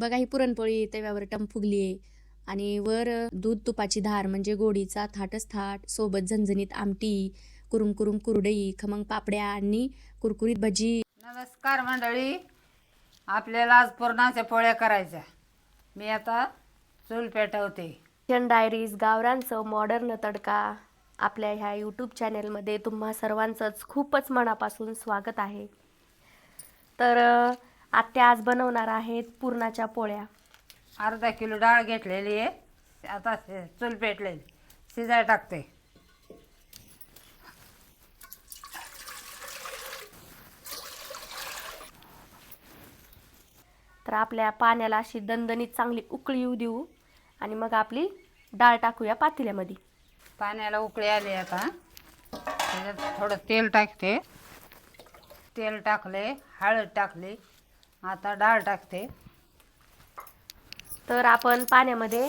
बघा ही पुरणपोळी तव्यावर टम फुगली आहे आणि वर दूध तुपाची धार म्हणजे गोडीचा थाटच थाट सोबत झणझणीत आमटी कुरुम कुरुम कुरडई खमंग पापड्या आणि कुरकुरीत भजी. नमस्कार मंडळी आपल्याला आज पुरणाच्या पोळ्या करायच्या. मी आता चूल पेटवते. किचन डायरीज गावरांचं मॉडर्न तडका. आपल्या ह्या यूट्यूब चॅनेलमध्ये तुम्हा सर्वांचंच खूपच मनापासून स्वागत आहे. तर आत्या आज बनवणार आहेत पुरणाच्या पोळ्या. अर्धा किलो डाळ घेतलेली आहे. आता शि- चूल पेटलेली. शिजाय टाकते. तर आपल्या पाण्याला अशी दणदणीत चांगली उकळी येऊ देऊ आणि मग आपली डाळ टाकूया पातेल्यामध्ये. पाण्याला उकळी आली आता. त्याच्यात थोडं तेल टाकते. तेल टाकले हळद टाकली. आता डाळ टाकते. तर आपण पाण्यामध्ये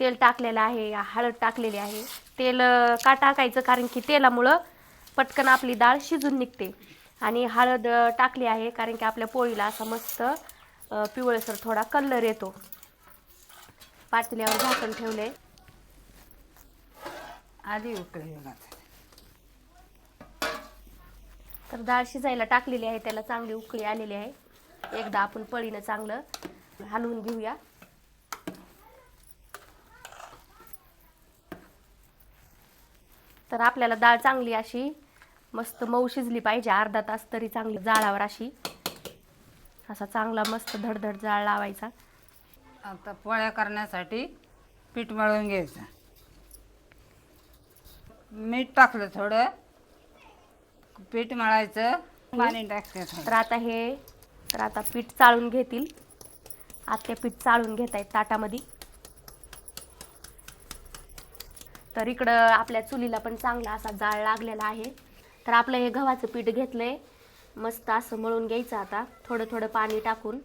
तेल टाकलेलं आहे हळद टाकलेली आहे. तेल का टाकायचं? कारण की तेलामुळं पटकन आपली डाळ शिजून निघते. आणि हळद टाकली आहे कारण की आपल्या पोळीला असा मस्त पिवळसर थोडा कलर येतो. पातेल्यावर झाकण ठेवले आधी उकळी तर डाळ शिजायला टाकलेली आहे त्याला चांगली उकळी आलेली आहे. एकदा आपण पळीनं चांगलं हलवून घेऊया. तर आपल्याला डाळ चांगली अशी मस्त मऊ शिजली पाहिजे अर्धा तास तरी चांगली जाळावर अशी. असा चांगला मस्त धडधड जाळ लावायचा. आता पोळ्या करण्यासाठी पीठ मळून घ्यायचं. मीठ टाकलं थोडं. पीठ मळायचं. पाणी टाकते थोडं. तर आता हे तर आता पीठ चाळून घेतील. आत्या पीठ चाळून घेत आहेत ताटामध्ये. तर इकडं आपल्या चुलीला पण चांगला असा जाळ लागलेला आहे. तर आपलं हे गव्हाचं पीठ घेतलंय. मस्त असं मळून घ्यायचं आता. थोडं थोडं पाणी टाकून.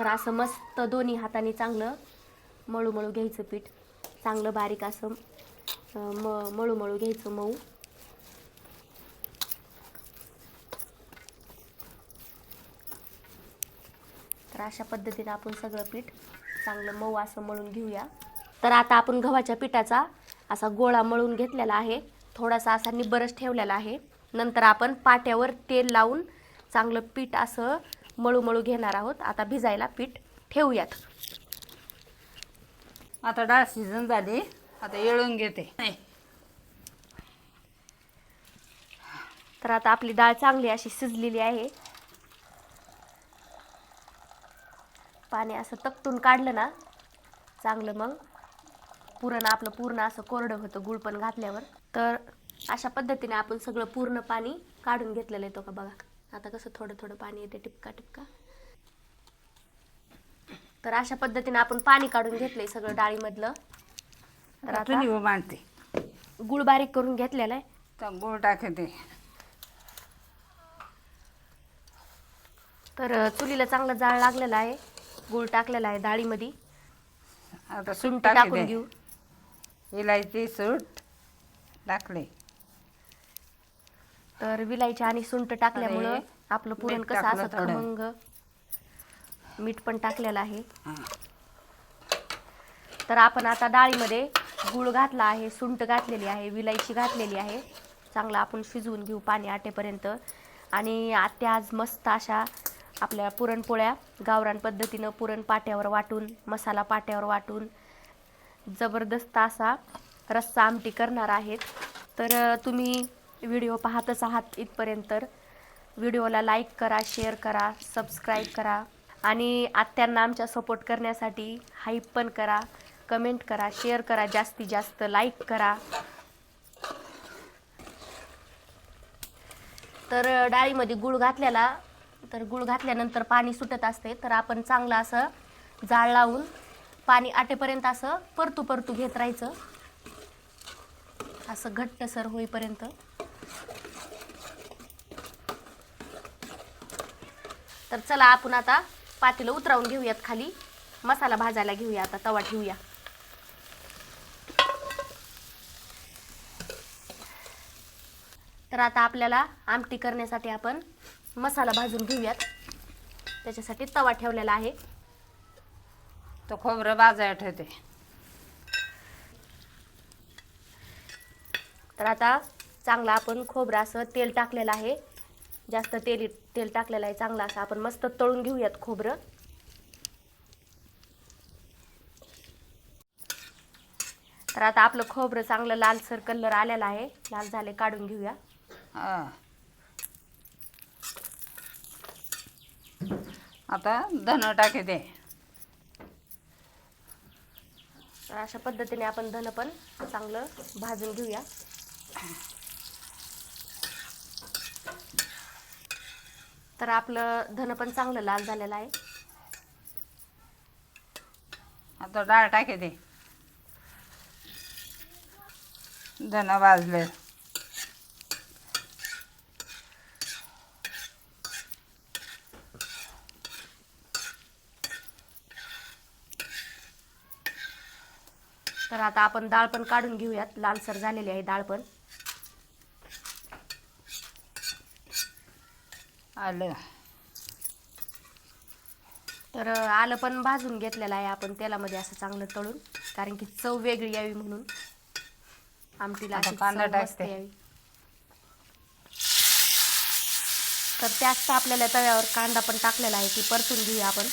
तर असं मस्त दोन्ही हाताने चांगलं मळू मळू घ्यायचं पीठ. चांगलं बारीक असं म मळू मळू घ्यायचं मऊ. तर अशा पद्धतीने आपण सगळं पीठ चांगलं मऊ असं मळून घेऊया. तर आता आपण गव्हाच्या पिठाचा असा गोळा मळून घेतलेला आहे. थोडासा असा निब्बरच ठेवलेला आहे. नंतर आपण पाट्यावर तेल लावून चांगलं पीठ असं मळू मळू घेणार आहोत. आता भिजायला पीठ ठेवूयात. आता डाळ शिजून झाली. आता येळून घेते. तर आता आपली डाळ चांगली अशी शिजलेली आहे. पाणी असं तपटून काढलं ना चांगलं मग. पुरण आपलं पूर्ण असं कोरडं होतं गुळ पण घातल्यावर. तर अशा पद्धतीने आपण सगळं पूर्ण पाणी काढून घेतलेलं येतो का बघा. आता कसं थोडं थोडं पाणी येते टिपका टिपका. तर अशा पद्धतीने आपण पाणी काढून घेतलंय सगळं डाळीमधलं. तर आता गुळ बारीक करून घेतलेला आहे. तर गूळ टाकते. तर चुलीला चांगला जाळ लागलेला आहे. गूळ टाकलेला आहे डाळीमध्ये. आता सूट सुंठ टाकून टाकते. घेऊ. इलायची सूट टाकले. तर विलायची आणि सुंठ टाकल्यामुळं अरे, आपलं पुरण मीठ कसं टाकलं असं थोडं. खमंग मीठ पण टाकलेलं आहे. तर आपण आता डाळीमध्ये गूळ घातला आहे सुंठ घातलेली आहे विलायची घातलेली आहे चांगलं आपण शिजवून घेऊ पाणी आटेपर्यंत आणि आत्या आज मस्त अशा आपल्या पुरणपोळ्या गावरान पद्धतीनं पुरण पाट्यावर वाटून मसाला पाट्यावर वाटून जबरदस्त असा रस्सा आमटी करणार आहेत तर अ, तुम्ही व्हिडिओ पाहतच आहात इथपर्यंत तर. व्हिडिओला लाईक करा शेअर करा सबस्क्राईब करा. आणि आत्यांना आमच्या सपोर्ट करण्यासाठी हाईप पण करा कमेंट करा शेअर करा जास्तीत जास्त लाईक करा. तर डाळीमध्ये गुळ घातलेला. तर गुळ घातल्यानंतर पाणी सुटत असते. तर आपण चांगलं असं जाळ लावून पाणी आटेपर्यंत असं परतू परतू घेत राहायचं. असं घट्टसर होईपर्यंत. तर चला आपण आता पातेलं उतरावून घेऊयात खाली. मसाला भाजायला घेऊया आता तवा ठेवूया. तर आता आपल्याला आमटी करण्यासाठी आपण मसाला भाजून घेऊयात. त्याच्यासाठी तवा ठेवलेला आहे. तो खोबरं भाजायला ठेवते. तर आता चांगला आपण खोबरं असं तेल टाकलेलं आहे. जास्त तेल तेल टाकलेलं आहे चांगलं असं. आपण मस्त तळून घेऊयात खोबरं. तर आता आपलं खोबरं चांगलं लालसर कलर आलेला आहे. लाल झाले काढून घेऊया. आता धन टाके दे तर अशा पद्धतीने आपण धन पण चांगलं भाजून घेऊया. तर आपलं धन पण चांगलं लाल झालेलं आहे. आता डाळ टाके दे धन भाजले तर आता आपण डाळ पण काढून घेऊयात. लालसर झालेली आहे डाळ पण. आलं. तर आलं पण भाजून घेतलेलं आहे आपण तेलामध्ये असं चांगलं तळून. कारण की चव वेगळी यावी म्हणून. आमटीला कांदा टाकते. यावी. तर त्यात आपल्याला तव्यावर कांदा पण टाकलेला आहे ती परतून घेऊया आपण.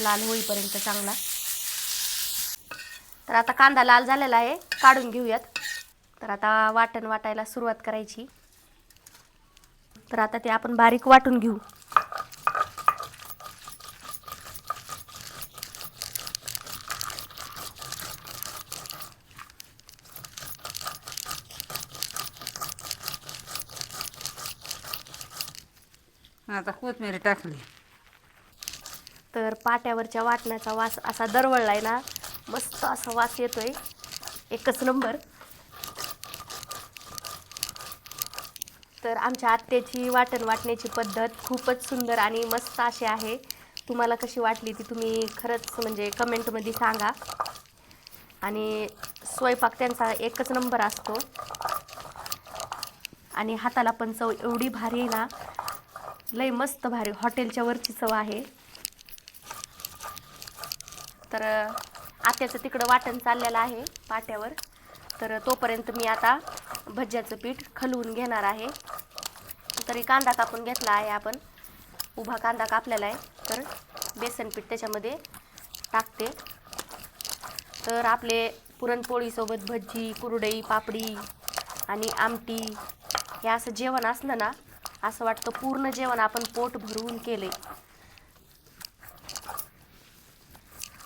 लाल होईपर्यंत चांगला. तर आता कांदा लाल झालेला आहे. काढून घेऊयात. तर आता वाटण वाटायला सुरुवात करायची. तर आता ते आपण बारीक वाटून घेऊ. आता कोथमिरी टाकली. तर पाट्यावरच्या वाटण्याचा वास असा दरवळलाय ना मस्त असा वास येतोय. एकच नंबर. तर आमच्या आत्याची वाटण वाटण्याची पद्धत खूपच सुंदर आणि मस्त अशी आहे. तुम्हाला कशी वाटली ती तुम्ही खरंच म्हणजे कमेंटमध्ये सांगा. आणि स्वयंपाक त्यांचा एकच नंबर असतो. आणि हाताला पण चव एवढी भारी आहे ना. लय मस्त भारी हॉटेलच्या वरची चव आहे. तर आत्याचं तिकडं वाटण चाललेलं आहे पाट्यावर. तर तोपर्यंत मी आता भज्याचं पीठ खलवून घेणार आहे. तरी कांदा कापून घेतला आहे आपण. उभा कांदा कापलेला आहे. तर बेसन पीठ त्याच्यामध्ये टाकते. तर आपले पुरणपोळीसोबत भजी कुरडई पापडी आणि आमटी हे असं जेवण असलं ना असं वाटतं पूर्ण जेवण आपण पोट भरवून केले.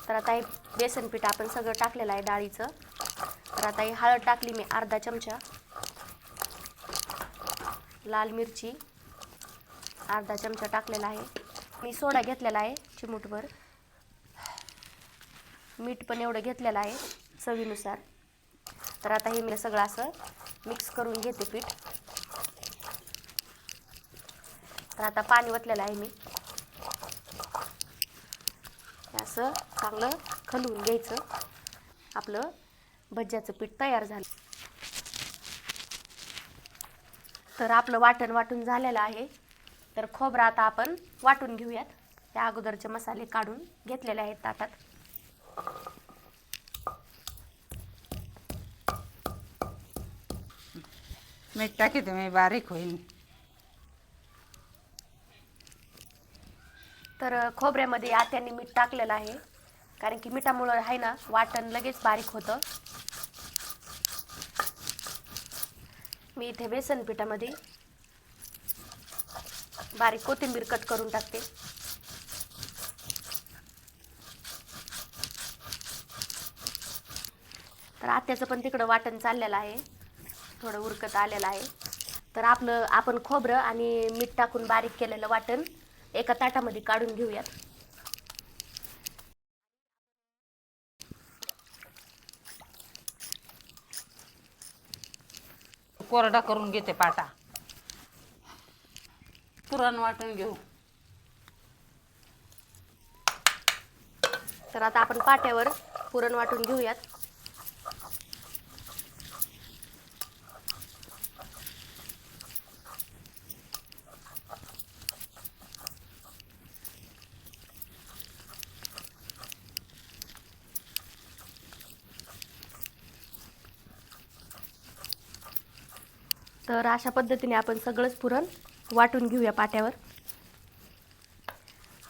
तर आता हे बेसन पीठ आपण सगळं टाकलेलं आहे डाळीचं. तर आता ही हळद टाकली मी अर्धा चमचा. लाल मिरची अर्धा चमचा टाकलेला आहे. मी सोडा घेतलेला आहे चिमूटभर. मीठ पण एवढं घेतलेलं आहे चवीनुसार. तर आता हे मी सगळं असं मिक्स करून घेते पीठ. तर आता पाणी ओतलेलं आहे मी. असं चांगलं खलवून घ्यायचं. आपलं भज्याचं पीठ तयार झालं. तर आपलं वाटण वाटून झालेलं आहे. तर खोबरं आता आपण वाटून घेऊयात. त्या अगोदरचे मसाले काढून घेतलेले आहेत ताटात. मीठ टाकी तुम्ही बारीक होईल. तर खोबऱ्यामध्ये आत्याने मीठ टाकलेलं आहे. कारण की मिठामुळं आहे ना वाटण लगेच बारीक होतं. मी इथे बेसन पिठामध्ये बारीक कोथिंबीर कट करून टाकते. तर आत्याचं पण तिकडं वाटण चाललेलं आहे. थोडं उरकत आलेलं आहे. तर आपलं आपण खोबरं आणि मीठ टाकून बारीक केलेलं वाटण एका ताटामध्ये काढून घेऊयात. कोरडा करून घेते पाटा. पुरण वाटून घेऊ. तर आता आपण पाट्यावर पुरण वाटून घेऊयात. तर अशा पद्धतीने आपण सगळंच पुरण वाटून घेऊया पाट्यावर.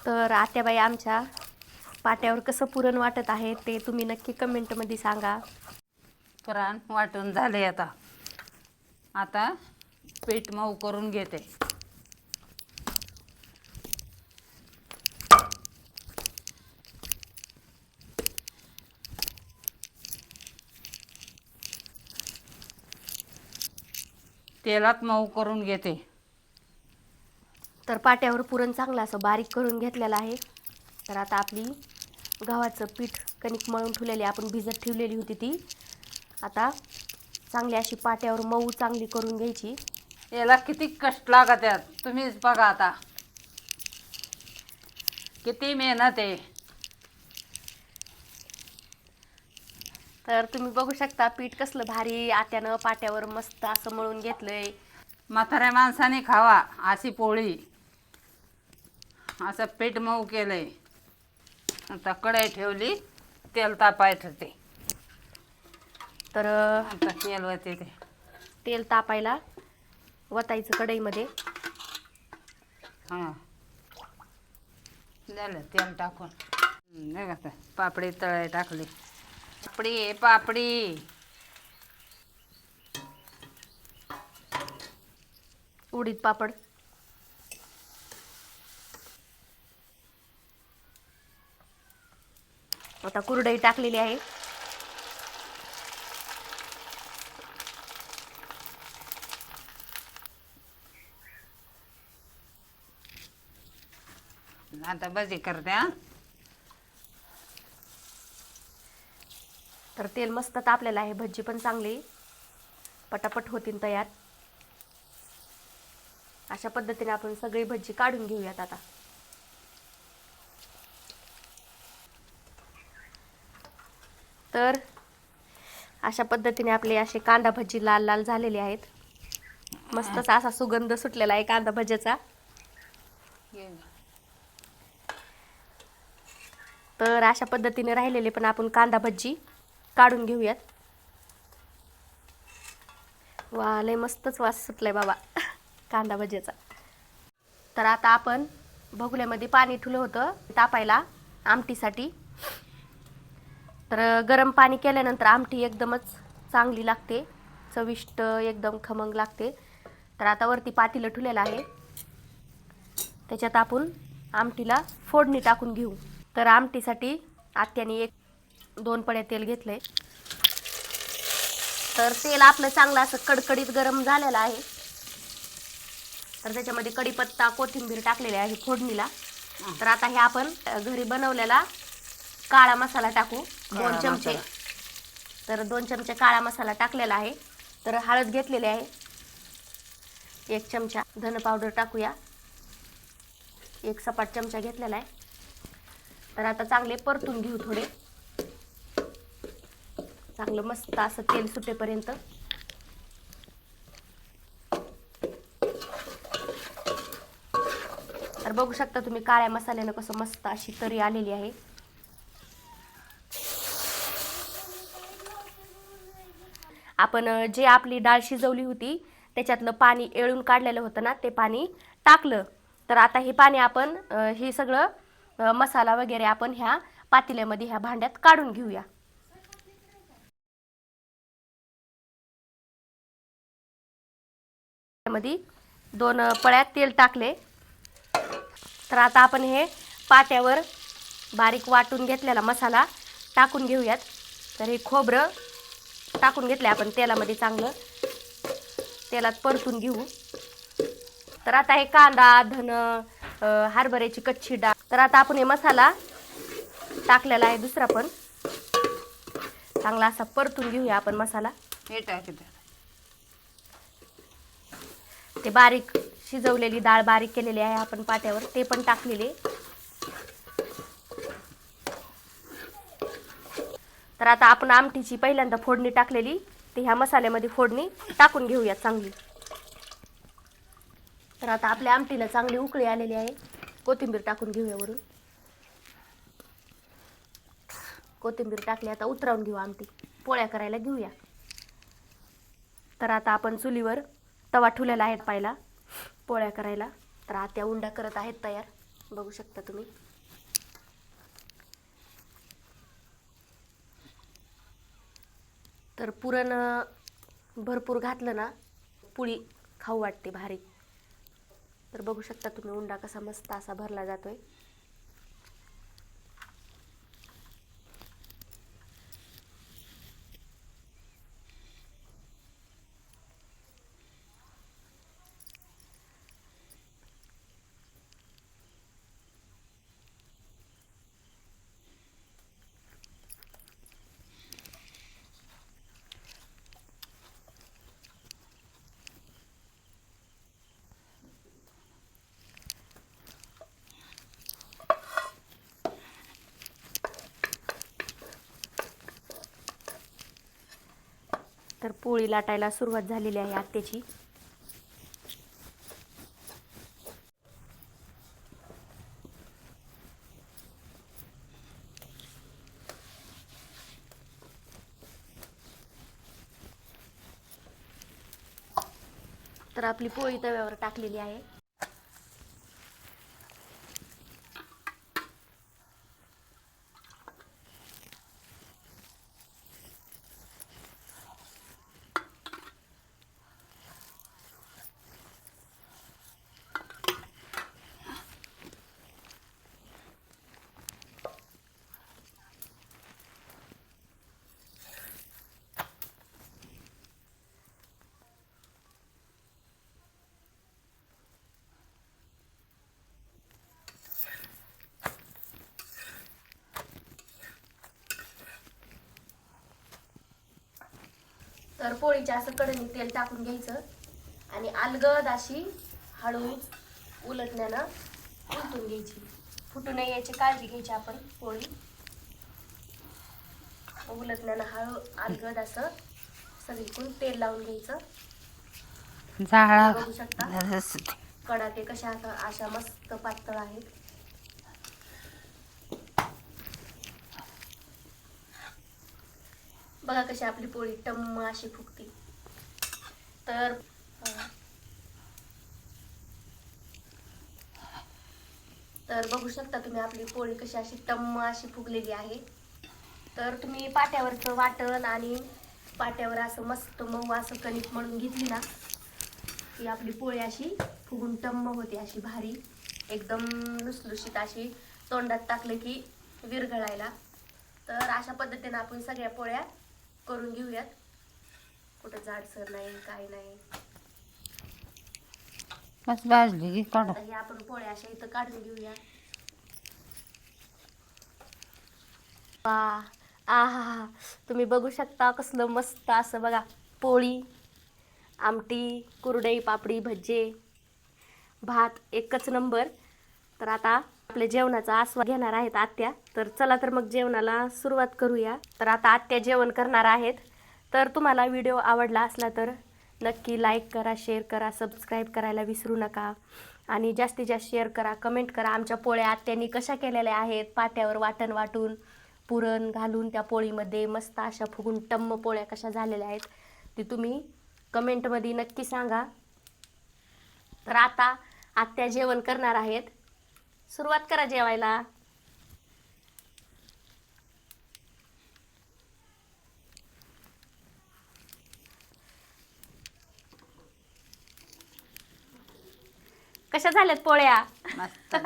तर आत्याबाई आमच्या पाट्यावर कसं पुरण वाटत आहे ते तुम्ही नक्की कमेंटमध्ये सांगा. पुरण वाटून झाले आता. आता पीठ मऊ करून घेते. तेलात मऊ करून घेते. तर पाट्यावर पुरण चांगलं असं बारीक करून घेतलेलं आहे. तर आता आपली गव्हाचं पीठ कणिक मळून ठेवलेली आपण भिजत ठेवलेली होती ती. आता चांगली अशी पाट्यावर मऊ चांगली करून घ्यायची. याला किती कष्ट लागत आहेत. तुम्हीच बघा आता. किती मेहनत आहे. तर तुम्ही बघू शकता पीठ कसलं भारी आत्यानं पाट्यावर मस्त असं मळून घेतलंय. म्हाताऱ्या माणसाने खावा अशी पोळी. असं पीठ मऊ केलंय. आता कढई ठेवली तेल तापायचं ते तर आता तेल होते ते तेल तापायला वतायचं कढईमध्ये. हां. झालं तेल टाकून. नाही का पापडी तळे टाकली. पापडी आहे पापडी. उडीद पापड. आता कुरडई टाकलेली आहे. आता भजी करते हा. तर तेल मस्त तापलेलं आहे. भजी पण चांगली. पटापट होतील तयार. अशा पद्धतीने आपण सगळी भजी काढून घेऊयात आता. तर अशा पद्धतीने आपले असे कांदा भजी लाल लाल झालेले आहेत. मस्तच असा सुगंध सुटलेला आहे कांदा भज्याचा. तर अशा पद्धतीने राहिलेले पण आपण कांदा भजी. काढून घेऊयात. वा लय मस्तच वास सुटलाय बाबा. कांदा भजीचा तर आता आपण भगुल्यामध्ये पाणी ठुलं होतं तापायला आमटीसाठी. तर गरम पाणी केल्यानंतर आमटी एकदमच चांगली लागते चविष्ट एकदम खमंग लागते. तर आता वरती पातीलं ठुलेलं आहे. त्याच्यात आपण आमटीला फोडणी टाकून घेऊ. तर आमटीसाठी आत्याने एक दोन पड्या तेल घेतलंय. तर तेल आपलं चांगलं असं कडकडीत गरम झालेलं आहे. तर त्याच्यामध्ये कढीपत्ता कोथिंबीर टाकलेली आहे फोडणीला. तर आता हे आपण घरी बनवलेला काळा मसाला टाकू. दोन चमचे. तर दोन चमचे काळा मसाला टाकलेला आहे. तर हळद घेतलेली आहे. एक चमचा धन पावडर टाकूया. एक सपाट चमचा घेतलेला आहे. तर आता चांगले परतून घेऊ थोडे. चांगलं मस्त असं तेल सुटेपर्यंत. तर बघू शकता तुम्ही काळ्या मसाल्यानं कसं मस्त अशी तरी आलेली आहे. आपण जे आपली डाळ शिजवली होती त्याच्यातलं पाणी एळून काढलेलं होतं ना ते पाणी टाकलं. तर आता हे पाणी आपण हे सगळं मसाला वगैरे आपण ह्या पातेल्यामध्ये ह्या भांड्यात काढून घेऊया. मध्ये दोन पळ्यात तेल टाकले. तर आता आपण हे पाट्यावर बारीक वाटून घेतलेला मसाला टाकून घेऊयात. तर हे खोबरं टाकून घेतले आपण तेलामध्ये चांगलं. तेलात परतून घेऊ. तर आता हे कांदा धन हरभऱ्याची कच्ची डाळ. तर आता आपण हे मसाला टाकलेला आहे दुसरा पण. चांगला असा परतून घेऊया आपण मसाला. हे टाकते. ते बारीक शिजवलेली डाळ बारीक केलेली आहे आपण पाट्यावर ते पण टाकलेले. तर आता आपण आमटीची पहिल्यांदा फोडणी टाकलेली. ते ह्या मसाल्यामध्ये फोडणी टाकून घेऊया चांगली. तर आता आपल्या आमटीला चांगली उकळी आलेली आहे. कोथिंबीर टाकून घेऊया वरून. कोथिंबीर टाकली आता उतरावून घेऊ आमटी. पोळ्या करायला घेऊया. तर आता आपण चुलीवर तवा ठेवलेला आहे पाहिला. पोळ्या करायला. तर आत्या उंडा करत आहेत तयार. बघू शकता तुम्ही. तर पुरण भरपूर घातलं ना पुळी खाऊ वाटते भारी. तर बघू शकता तुम्ही उंडा कसा मस्त असा भरला जातोय. तर पोळी लाटायला सुरुवात झालेली आहे आत्याची. तर आपली पोळी तव्यावर टाकलेली आहे. तर पोळीच्या असं कडणी तेल टाकून घ्यायचं. आणि अलगद अशी हळू उलटण्यानं उलटून घ्यायची. फुटू नये याची काळजी घ्यायची आपण पोळी. उलटण्यानं हळू अलगद असं सगळीकडून तेल लावून घ्यायचं. बघू शकता. कडा ते कशा अशा मस्त पातळ आहेत. बघा कशी आपली पोळी टम्म अशी फुगती. तर तर बघू शकता तुम्ही आपली पोळी कशी अशी टम्म अशी फुगलेली आहे. तर तुम्ही पाट्यावरचं वाटण आणि पाट्यावर असं मस्त मऊ असं कणिक मळून घेतली ना की आपली पोळी अशी फुगून टम्म होते अशी भारी. एकदम लुसलुशीत अशी तोंडात टाकलं की विरघळायला. तर अशा पद्धतीने आपण सगळ्या पोळ्या करून घेऊयात. कुठं जाडसर नाही काय नाही. बस भाजली की काढ. आता हे आपण पोळ्या अशा इथं काढून घेऊया. वा आहा तुम्ही बघू शकता कसलं मस्त असं बघा पोळी आमटी कुरडई पापडी भज्जे भात एकच नंबर. तर आता आपल्या जेवणाचा आस्वाद घेणार आहेत आत्या. तर चला तर मग जेवणाला सुरुवात करूया. तर आता आत्या जेवण करणार आहेत. तर तुम्हाला व्हिडिओ आवडला असला तर नक्की लाईक करा शेअर करा सबस्क्राईब करायला विसरू नका. आणि जास्तीत जास्त शेअर करा कमेंट करा. आमच्या पोळ्या आत्यांनी कशा केलेल्या आहेत? पाट्यावर वाटण वाटून पुरण घालून त्या पोळीमध्ये मस्त अशा फुगून टम्म पोळ्या कशा झालेल्या आहेत ते तुम्ही कमेंटमध्ये नक्की सांगा. तर आता आत्या जेवण करणार आहेत. सुरुवात करा जेवायला. कशा झाल्यात पोळ्या? मस्त